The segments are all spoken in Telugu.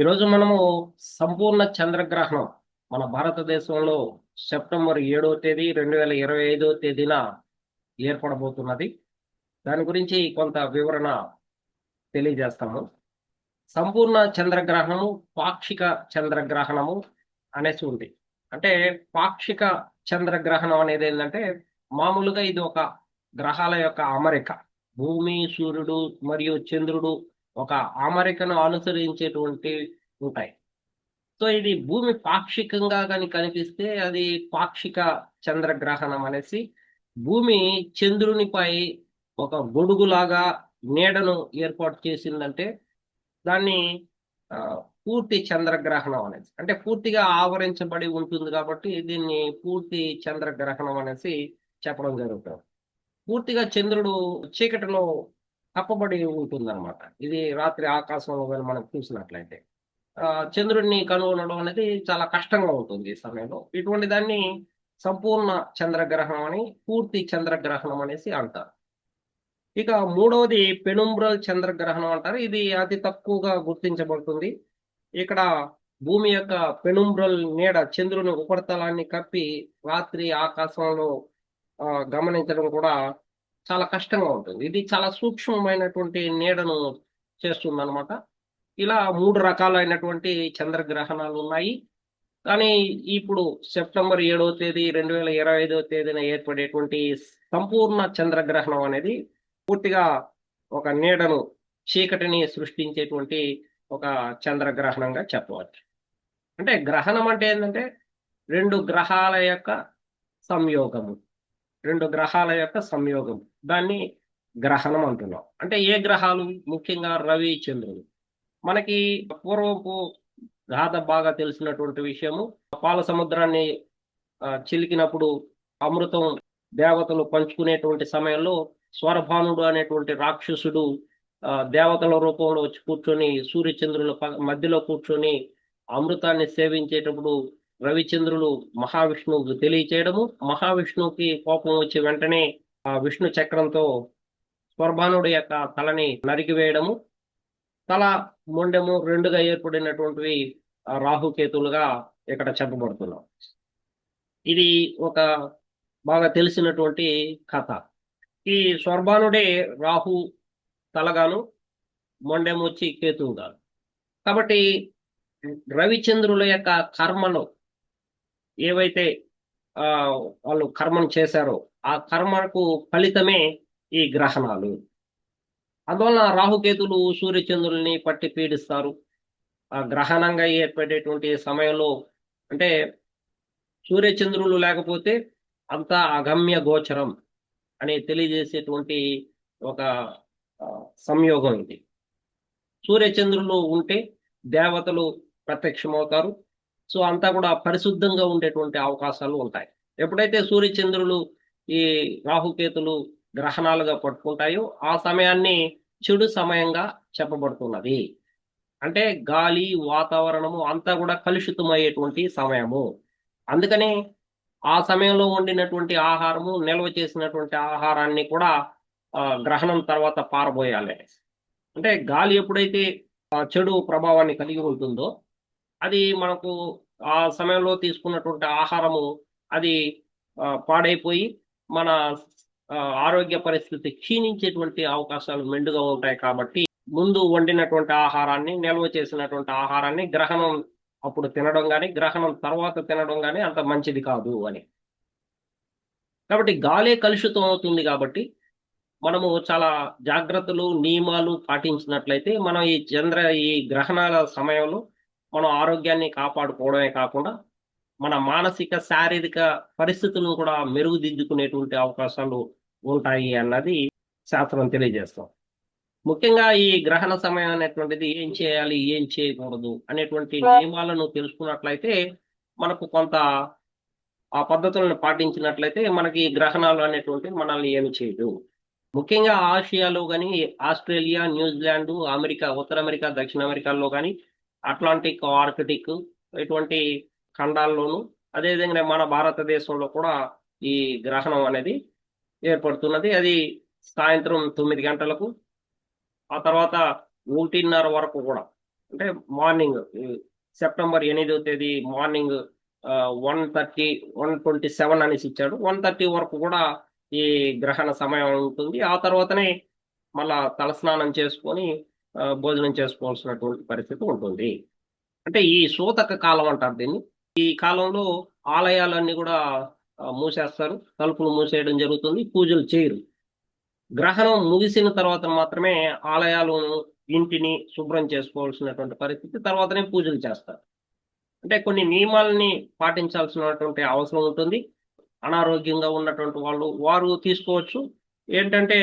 ఈరోజు మనము సంపూర్ణ చంద్రగ్రహణం మన భారతదేశంలో సెప్టెంబర్ ఏడవ తేదీ రెండు వేల ఇరవై ఐదో తేదీన ఏర్పడబోతున్నది. దాని గురించి కొంత వివరణ తెలియజేస్తాము. సంపూర్ణ చంద్రగ్రహణము పాక్షిక చంద్రగ్రహణము అనేసి ఉంది. అంటే పాక్షిక చంద్రగ్రహణం అనేది ఏంటంటే మామూలుగా ఇది ఒక గ్రహాల యొక్క అమరిక. భూమి సూర్యుడు మరియు చంద్రుడు ఒక అమరికను అనుసరించేటువంటి ఉంటాయి. సో ఇది భూమి పాక్షికంగా కానీ కనిపిస్తే అది పాక్షిక చంద్రగ్రహణం అనేసి భూమి చంద్రునిపై ఒక గొడుగులాగా నీడను ఏర్పాటు చేసిందంటే దాన్ని పూర్తి చంద్రగ్రహణం అనేది అంటే పూర్తిగా ఆవరించబడి ఉంటుంది కాబట్టి దీన్ని పూర్తి చంద్రగ్రహణం అనేసి చెప్పడం జరుగుతుంది. పూర్తిగా చంద్రుడు చీకటిలో కప్పబడి ఉంటుందన్నమాట. ఇది రాత్రి ఆకాశంలో కానీ మనం చూసినట్లయితే. ఆ, చంద్రుడిని కనుగొనడం అనేది చాలా కష్టంగా ఉంటుంది ఈ సమయంలో. ఇటువంటి దాన్ని సంపూర్ణ చంద్రగ్రహణం అని పూర్తి చంద్రగ్రహణం అనేసి అంటారు. ఇక మూడవది పెనుంబ్రల్ చంద్రగ్రహణం అంటారు. ఇది అతి తక్కువగా గుర్తించబడుతుంది. ఇక్కడ భూమి యొక్క పెనుంబ్రల్ నీడ చంద్రుని ఉపరితలాన్ని కప్పి రాత్రి ఆకాశంలో గమనించడం కూడా చాలా కష్టంగా ఉంటుంది. ఇది చాలా సూక్ష్మమైనటువంటి నీడను చేస్తుంది అనమాట ఇలా మూడు రకాలైనటువంటి చంద్రగ్రహణాలు ఉన్నాయి. కానీ ఇప్పుడు సెప్టెంబర్ ఏడవ తేదీ రెండు వేల ఇరవై ఐదవ తేదీన ఏర్పడేటువంటి సంపూర్ణ చంద్రగ్రహణం అనేది పూర్తిగా ఒక నీడను చీకటిని సృష్టించేటువంటి ఒక చంద్రగ్రహణంగా చెప్పవచ్చు. అంటే గ్రహణం అంటే ఏంటంటే రెండు గ్రహాల యొక్క సంయోగము. రెండు గ్రహాల యొక్క సంయోగం దాన్ని గ్రహణం అంటున్నాం. అంటే ఏ గ్రహాలు? ముఖ్యంగా రవి చంద్రుడు. మనకి పూర్వపు గాథ బాగా తెలిసినటువంటి విషయము పాల సముద్రాన్ని చిలికినప్పుడు అమృతం దేవతలు పంచుకునేటువంటి సమయంలో స్వరభానుడు అనేటువంటి రాక్షసుడు దేవతల రూపంలో వచ్చి కూర్చొని సూర్యచంద్రుల ప- మధ్యలో కూర్చొని అమృతాన్ని సేవించేటప్పుడు రవిచంద్రులు మహావిష్ణువుకు తెలియచేయడము. మహావిష్ణువుకి కోపం వచ్చి వెంటనే ఆ విష్ణు చక్రంతో స్వర్భానుడి యొక్క తలని నరికివేయడము తల మొండెము రెండుగా ఏర్పడినటువంటివి రాహుకేతులుగా ఇక్కడ చెప్పబడుతున్నాం. ఇది ఒక బాగా తెలిసినటువంటి కథ. ఈ స్వర్భానుడే రాహు తలగాను మొండెము వచ్చి కేతువుగాను కాబట్టి రవిచంద్రుల యొక్క కర్మలు ఏవైతే వాళ్ళు కర్మను చేశారో ఆ కర్మకు ఫలితమే ఈ గ్రహణాలు. అందువలన రాహుకేతులు సూర్యచంద్రుల్ని పట్టి పీడిస్తారు. ఆ గ్రహణంగా ఏర్పడేటువంటి సమయంలో అంటే సూర్యచంద్రులు లేకపోతే అంతా అగమ్య గోచరం అని తెలియజేసేటువంటి ఒక సంయోగం ఇది. సూర్యచంద్రులు ఉంటే దేవతలు ప్రత్యక్షమవుతారు. సో అంతా కూడా పరిశుద్ధంగా ఉండేటువంటి అవకాశాలు ఉంటాయి. ఎప్పుడైతే సూర్యచంద్రులు ఈ రాహుకేతులు గ్రహణాలుగా పట్టుకుంటాయో ఆ సమయాన్ని చెడు సమయంగా చెప్పబడుతున్నది. అంటే గాలి వాతావరణము అంతా కూడా కలుషితమయ్యేటువంటి సమయము. అందుకనే ఆ సమయంలో వండినటువంటి ఆహారము నిల్వ చేసినటువంటి ఆహారాన్ని కూడా గ్రహణం తర్వాత పారబోయాలి. అంటే గాలి ఎప్పుడైతే చెడు ప్రభావాన్ని కలిగి ఉంటుందో అది మనకు ఆ సమయంలో తీసుకున్నటువంటి ఆహారము అది పాడైపోయి మన ఆరోగ్య పరిస్థితి క్షీణించేటువంటి అవకాశాలు మెండుగా ఉంటాయి కాబట్టి ముందు వండినటువంటి ఆహారాన్ని నిల్వ చేసినటువంటి ఆహారాన్ని గ్రహణం అప్పుడు తినడం కానీ గ్రహణం తర్వాత తినడం కానీ అంత మంచిది కాదు అని. కాబట్టి గాలే కలుషితం అవుతుంది కాబట్టి మనము చాలా జాగ్రత్తలు నియమాలు పాటించినట్లయితే మనం ఈ చంద్ర ఈ గ్రహణాల సమయంలో మనం ఆరోగ్యాన్ని కాపాడుకోవడమే కాకుండా మన మానసిక శారీరక పరిస్థితులను కూడా మెరుగుదిద్దుకునేటువంటి అవకాశాలు ఉంటాయి అన్నది శాస్త్రం తెలియజేస్తాం. ముఖ్యంగా ఈ గ్రహణ సమయం అనేటువంటిది ఏం చేయాలి ఏం చేయకూడదు అనేటువంటి నియమాలను తెలుసుకున్నట్లయితే మనకు కొంత ఆ పద్ధతులను పాటించినట్లయితే మనకి గ్రహణాలు అనేటువంటివి మనల్ని ఏమి చేయదు. ముఖ్యంగా ఆసియాలో కానీ ఆస్ట్రేలియా న్యూజిలాండ్ అమెరికా ఉత్తర అమెరికా దక్షిణ అమెరికాలో కానీ అట్లాంటిక్ ఆర్కిటిక్ ఇటువంటి ఖండాల్లోనూ అదేవిధంగా మన భారతదేశంలో కూడా ఈ గ్రహణం అనేది ఏర్పడుతున్నది. అది సాయంత్రం తొమ్మిది గంటలకు ఆ తర్వాత ఒకటిన్నర వరకు కూడా అంటే మార్నింగ్ సెప్టెంబర్ ఎనిమిదో తేదీ morning one thirty one twenty seven అనేసి ఇచ్చాడు. వన్ థర్టీ వరకు కూడా ఈ గ్రహణ సమయం ఉంటుంది. ఆ తర్వాతనే మళ్ళా తలస్నానం చేసుకొని భోజనం చేసుకోవాల్సినటువంటి పరిస్థితి ఉంటుంది. అంటే ఈ సూతక కాలం అంటారు దీన్ని. ఈ కాలంలో ఆలయాలన్నీ కూడా మూసేస్తారు. తలుపులు మూసేయడం జరుగుతుంది. పూజలు చేయరు. గ్రహణం ముగిసిన తర్వాత మాత్రమే ఆలయాలను ఇంటిని శుభ్రం చేసుకోవాల్సినటువంటి పరిస్థితి తర్వాతనే పూజలు చేస్తారు. అంటే కొన్ని నియమాలని పాటించాల్సినటువంటి అవసరం ఉంటుంది. అనారోగ్యంగా ఉన్నటువంటి వాళ్ళు వారు తీసుకోవచ్చు. ఏంటంటే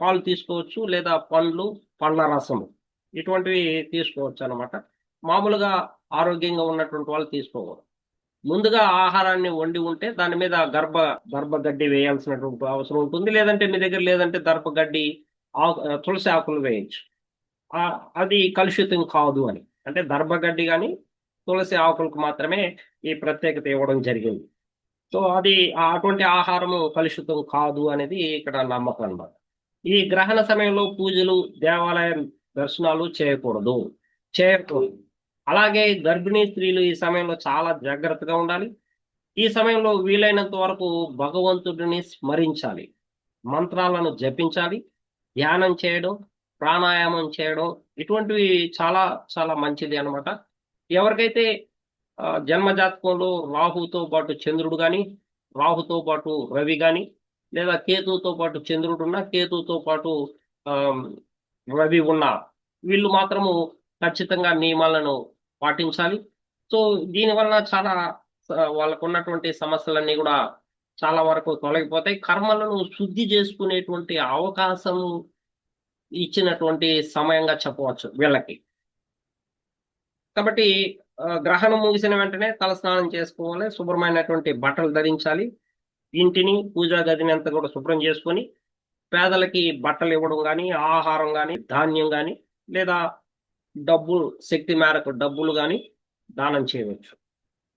పాలు తీసుకోవచ్చు లేదా పండ్లు పండ్ల రసము ఇటువంటివి తీసుకోవచ్చు అన్నమాట. మామూలుగా ఆరోగ్యంగా ఉన్నటువంటి వాళ్ళు తీసుకోకూడదు. ముందుగా ఆహారాన్ని వండి ఉంటే దాని మీద గర్భ గర్భగడ్డి వేయాల్సినటువంటి అవసరం ఉంటుంది. లేదంటే మీ దగ్గర లేదంటే గర్భగడ్డి ఆకు తులసి ఆకులు వేయచ్చు. అది కలుషితం కాదు అని. అంటే దర్భగడ్డి కానీ తులసి ఆకులకు మాత్రమే ఈ ప్రత్యేకత ఇవ్వడం జరిగింది. సో అది ఆ అటువంటి ఆహారము కలుషితం కాదు అనేది ఇక్కడ నమ్మకం అనమాట ఈ గ్రహణ సమయంలో పూజలు దేవాలయ దర్శనాలు చేయకూడదు. చేయకూడదు. అలాగే గర్భిణీ స్త్రీలు ఈ సమయంలో చాలా జాగ్రత్తగా ఉండాలి. ఈ సమయంలో వీలైనంత వరకు భగవంతుడిని స్మరించాలి. మంత్రాలను జపించాలి. ధ్యానం చేయడం ప్రాణాయామం చేయడం ఇటువంటివి చాలా చాలా మంచిది అన్నమాట. ఎవరికైతే జన్మజాతకంలో జన్మ జాతకంలో రాహుతో పాటు చంద్రుడు కానీ రాహుతో పాటు రవి కానీ లేదా కేతువుతో పాటు చంద్రుడు ఉన్నా కేతువుతో పాటు రవి ఉన్నా వీళ్ళు మాత్రము ఖచ్చితంగా నియమాలను పాటించాలి. సో దీనివలన చాలా వాళ్ళకు ఉన్నటువంటి సమస్యలన్నీ కూడా చాలా వరకు తొలగిపోతాయి. కర్మలను శుద్ధి చేసుకునేటువంటి అవకాశం ఇచ్చినటువంటి సమయంగా చెప్పవచ్చు వీళ్ళకి. కాబట్టి గ్రహణం ముగిసిన వెంటనే తలస్నానం చేసుకోవాలి. శుభ్రమైనటువంటి బట్టలు ధరించాలి. ఇంటిని పూజా గదిని అంతా కూడా శుభ్రం చేసుకొని పేదలకి బట్టలు ఇవ్వడం కానీ ఆహారం కానీ ధాన్యం కానీ లేదా డబ్బులు శక్తి మేరకు డబ్బులు కానీ దానం చేయవచ్చు.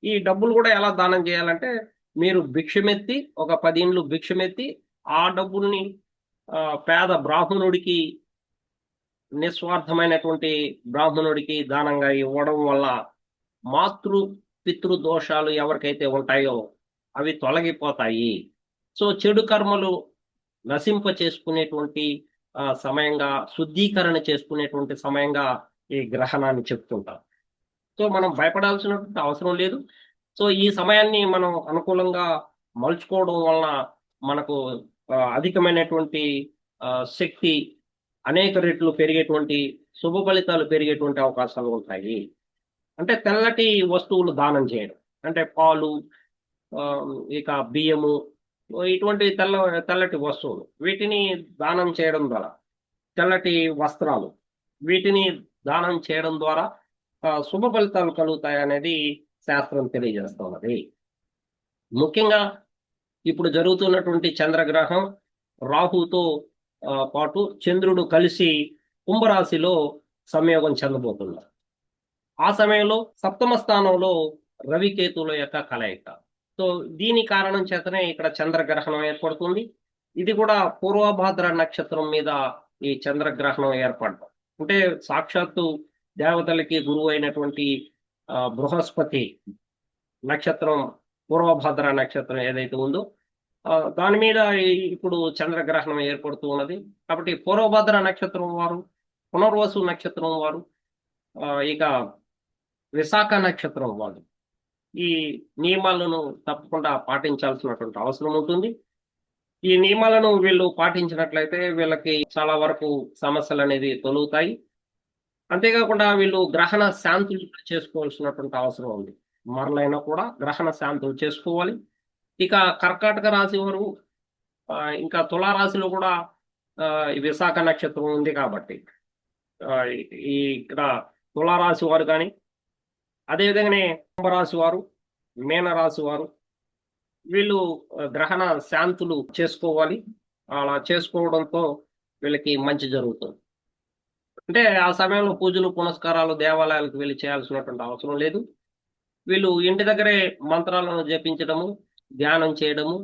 ఈ డబ్బులు కూడా ఎలా దానం చేయాలంటే మీరు భిక్షమెత్తి ఒక పది ఇండ్లు భిక్షమెత్తి ఆ డబ్బుల్ని పేద బ్రాహ్మణుడికి నిస్వార్థమైనటువంటి బ్రాహ్మణుడికి దానంగా ఇవ్వడం వల్ల మాతృ పితృ దోషాలు ఎవరికైతే ఉంటాయో అవి తొలగిపోతాయి. సో చెడు కర్మలు నశింప చేసుకునేటువంటి సమయంగా శుద్ధీకరణ చేసుకునేటువంటి సమయంగా ఈ గ్రహణాన్ని చెప్తుంటాం. సో మనం భయపడాల్సినటువంటి అవసరం లేదు. సో ఈ సమయాన్ని మనం అనుకూలంగా మలుచుకోవడం వలన మనకు అధికమైనటువంటి శక్తి అనేక రెట్లు పెరిగేటువంటి శుభ ఫలితాలు పెరిగేటువంటి అవకాశాలు ఉంటాయి. అంటే తెల్లటి వస్తువులు దానం చేయడం. అంటే పాలు ఇక బియ్యము ఇటువంటి తెల్ల తెల్లటి వస్తువులు. వీటిని దానం చేయడం ద్వారా తెల్లటి వస్త్రాలు వీటిని దానం చేయడం ద్వారా ఆ, శుభ ఫలితాలు కలుగుతాయి అనేది శాస్త్రం తెలియజేస్తున్నది ముఖ్యంగా ఇప్పుడు జరుగుతున్నటువంటి చంద్రగ్రహం రాహుతో ఆ, పాటు చంద్రుడు కలిసి కుంభరాశిలో సంయోగం చెందబోతున్నారు. ఆ సమయంలో సప్తమ స్థానంలో రవికేతుల యొక్క కలయిక. సో దీని కారణం చేతనే ఇక్కడ చంద్రగ్రహణం ఏర్పడుతుంది. ఇది కూడా పూర్వభాద్ర నక్షత్రం మీద ఈ చంద్రగ్రహణం ఏర్పడడం. అంటే సాక్షాత్తు దేవతలకి గురువు అయినటువంటి ఆ, బృహస్పతి నక్షత్రం పూర్వభద్ర నక్షత్రం ఏదైతే ఉందో దాని మీద ఇప్పుడు చంద్రగ్రహణం ఏర్పడుతూ ఉన్నది. కాబట్టి పూర్వభద్ర నక్షత్రం వారు పునర్వసు నక్షత్రం వారు ఆ, ఇక విశాఖ నక్షత్రం వాళ్ళు ఈ నియమాలను తప్పకుండా పాటించాల్సినటువంటి అవసరం ఉంటుంది. ఈ నియమాలను వీళ్ళు పాటించినట్లయితే వీళ్ళకి చాలా వరకు సమస్యలు అనేది తొలుగుతాయి. అంతేకాకుండా వీళ్ళు గ్రహణ శాంతులు చేసుకోవాల్సినటువంటి అవసరం ఉంది. మరలైనా కూడా గ్రహణ శాంతులు చేసుకోవాలి. ఇక కర్కాటక రాశి వారు ఇంకా తులారాశిలో కూడా విశాఖ నక్షత్రం ఉంది కాబట్టి ఈ ఇక్కడ తులారాశి వారు కానీ అదేవిధంగానే కుంభరాశి వారు మీనరాశి వారు వీళ్ళు గ్రహణ శాంతులు చేసుకోవాలి. అలా చేసుకోవడంతో వీళ్ళకి మంచి జరుగుతుంది. అంటే ఆ సమయంలో పూజలు పునస్కారాలు దేవాలయాలకు వెళ్ళి చేయాల్సినటువంటి అవసరం లేదు. వీళ్ళు ఇంటి దగ్గరే మంత్రాలను జపించడము ధ్యానం చేయడము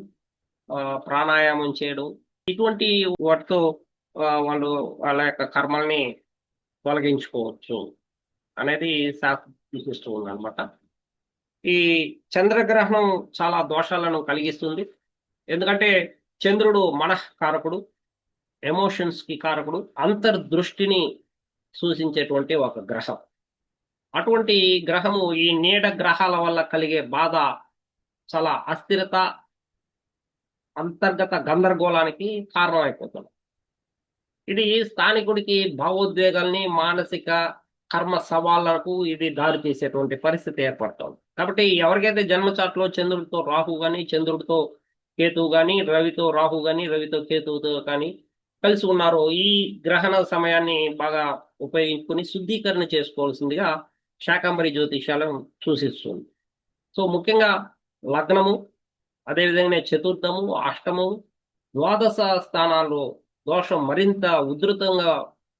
ఆ, ప్రాణాయామం చేయడం ఇటువంటి వాటితో వాళ్ళు వాళ్ళ యొక్క కర్మల్ని తొలగించుకోవచ్చు అనేది శాస్త్రం సూచిస్తూ ఉందన్నమాట. ఈ చంద్రగ్రహణం చాలా దోషాలను కలిగిస్తుంది. ఎందుకంటే చంద్రుడు మనఃకారకుడు ఎమోషన్స్కి కారకుడు అంతర్దృష్టిని సూచించేటువంటి ఒక గ్రహం. అటువంటి గ్రహము ఈ నీడ గ్రహాల వల్ల కలిగే బాధ చాలా అస్థిరత అంతర్గత గందరగోళానికి కారణమైపోతుంది. ఇది స్థానికుడికి భావోద్వేగాల్ని మానసిక కర్మ సవాళ్ళకు ఇది దారి తీసేటువంటి పరిస్థితి ఏర్పడుతుంది. కాబట్టి ఎవరికైతే జన్మచాట్లో చంద్రుడితో రాహు గాని చంద్రుడితో కేతువు గాని రవితో రాహు గాని రవితో కేతువుతో కానీ కలిసి ఉన్నారో ఈ గ్రహణ సమయాన్ని బాగా ఉపయోగించుకుని శుద్ధీకరణ చేసుకోవాల్సిందిగా శాకంబరి జ్యోతిషాలం సూచిస్తుంది. సో ముఖ్యంగా లగ్నము అదేవిధంగా చతుర్థము అష్టము ద్వాదశ స్థానాల్లో దోషం మరింత ఉధృతంగా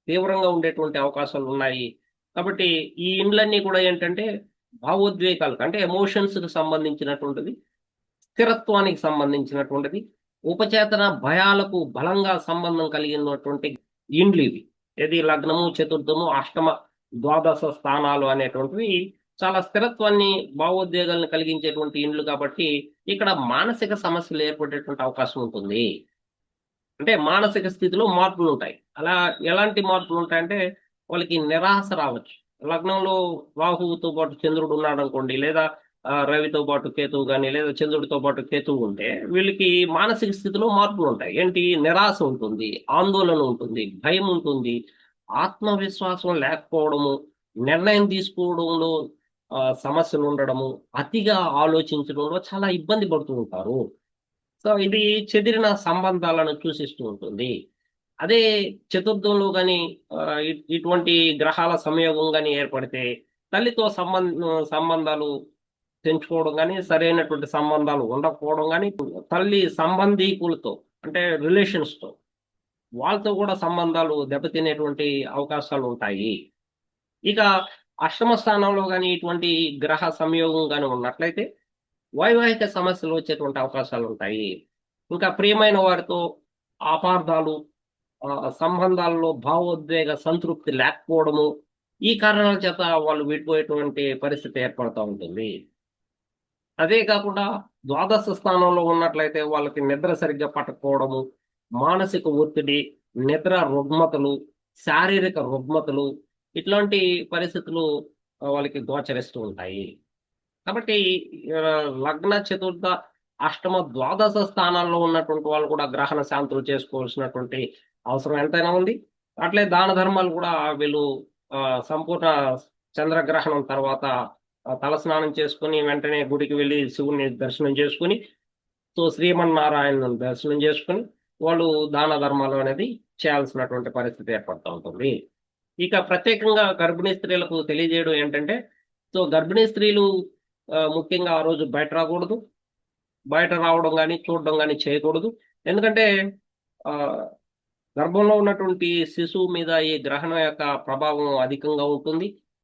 తీవ్రంగా ఉండేటువంటి అవకాశాలు ఉన్నాయి. కాబట్టి ఈ ఇండ్లన్నీ కూడా ఏంటంటే భావోద్వేగాలకు అంటే ఎమోషన్స్కి సంబంధించినటువంటిది స్థిరత్వానికి సంబంధించినటువంటిది ఉపచేతన భయాలకు బలంగా సంబంధం కలిగినటువంటి ఇండ్లు ఇవి. ఏది లగ్నము చతుర్థము అష్టమ ద్వాదశ స్థానాలు అనేటువంటివి చాలా స్థిరత్వాన్ని భావోద్వేగాలను కలిగించేటువంటి ఇండ్లు కాబట్టి ఇక్కడ మానసిక సమస్యలు ఏర్పడేటువంటి అవకాశం ఉంటుంది. అంటే మానసిక స్థితిలో మార్పులు ఉంటాయి. అలా ఎలాంటి మార్పులు ఉంటాయంటే వాళ్ళకి నిరాశ రావచ్చు. లగ్నంలో రాహువుతో పాటు చంద్రుడు ఉన్నాడు అనుకోండి లేదా రవితో పాటు కేతువు కానీ లేదా చంద్రుడితో పాటు కేతువు ఉంటే వీళ్ళకి మానసిక స్థితిలో మార్పులు ఉంటాయి. ఏంటి? నిరాశ ఉంటుంది ఆందోళన ఉంటుంది భయం ఉంటుంది. ఆత్మవిశ్వాసం లేకపోవడము నిర్ణయం తీసుకోవడంలో సమస్యలు ఉండడము అతిగా ఆలోచించడంలో చాలా ఇబ్బంది పడుతూ ఉంటారు. సో ఇది చెదిరిన సంబంధాలను సూచిస్తూ ఉంటుంది. అదే చతుర్థంలో కానీ ఇటువంటి గ్రహాల సంయోగం కానీ ఏర్పడితే తల్లితో సంబంధ సంబంధాలు తెంచుకోవడం కానీ సరైనటువంటి సంబంధాలు ఉండకపోవడం కానీ తల్లి సంబంధీకులతో అంటే రిలేషన్స్తో వాళ్ళతో కూడా సంబంధాలు దెబ్బతినేటువంటి అవకాశాలు ఉంటాయి. ఇక అష్టమ స్థానంలో కానీ ఇటువంటి గ్రహ సంయోగం కానీ ఉన్నట్లయితే వైవాహిక సమస్యలు వచ్చేటువంటి అవకాశాలు ఉంటాయి. ఇంకా ప్రియమైన వారితో అపార్థాలు సంబంధాల్లో భావోద్వేగ సంతృప్తి లేకపోవడము ఈ కారణాల చేత వాళ్ళు విడిపోయేటువంటి పరిస్థితి ఏర్పడుతూ ఉంటుంది. అదే కాకుండా ద్వాదశ స్థానంలో ఉన్నట్లయితే వాళ్ళకి నిద్ర సరిగ్గా పట్టకపోవడము మానసిక ఒత్తిడి నిద్ర రుగ్మతలు శారీరక రుగ్మతలు ఇట్లాంటి పరిస్థితులు వాళ్ళకి గోచరిస్తూ ఉంటాయి. కాబట్టి లగ్న చతుర్థ అష్టమ ద్వాదశ స్థానాల్లో ఉన్నటువంటి వాళ్ళు కూడా గ్రహణ శాంతులు చేసుకోవాల్సినటువంటి అవసరం ఎంతైనా ఉంది. అట్లే దాన ధర్మాలు కూడా వీళ్ళు సంపూర్ణ చంద్రగ్రహణం తర్వాత తలస్నానం చేసుకుని వెంటనే గుడికి వెళ్ళి శివుని దర్శనం చేసుకుని సో శ్రీమన్నారాయణ దర్శనం చేసుకుని వాళ్ళు దాన ధర్మాలు అనేది చేయాల్సినటువంటి పరిస్థితి ఏర్పడుతూ ఉంటుంది. ఇక ప్రత్యేకంగా గర్భిణీ స్త్రీలకు తెలియజేయడం ఏంటంటే సో గర్భిణీ స్త్రీలు ముఖ్యంగా ఆ రోజు బయట రాకూడదు. బయట రావడం కానీ చూడడం కానీ చేయకూడదు. ఎందుకంటే ఆ గర్భంలో ఉన్నటువంటి శిశువు మీద ఈ గ్రహణం యొక్క ప్రభావం అధికంగా ఉంటుంది.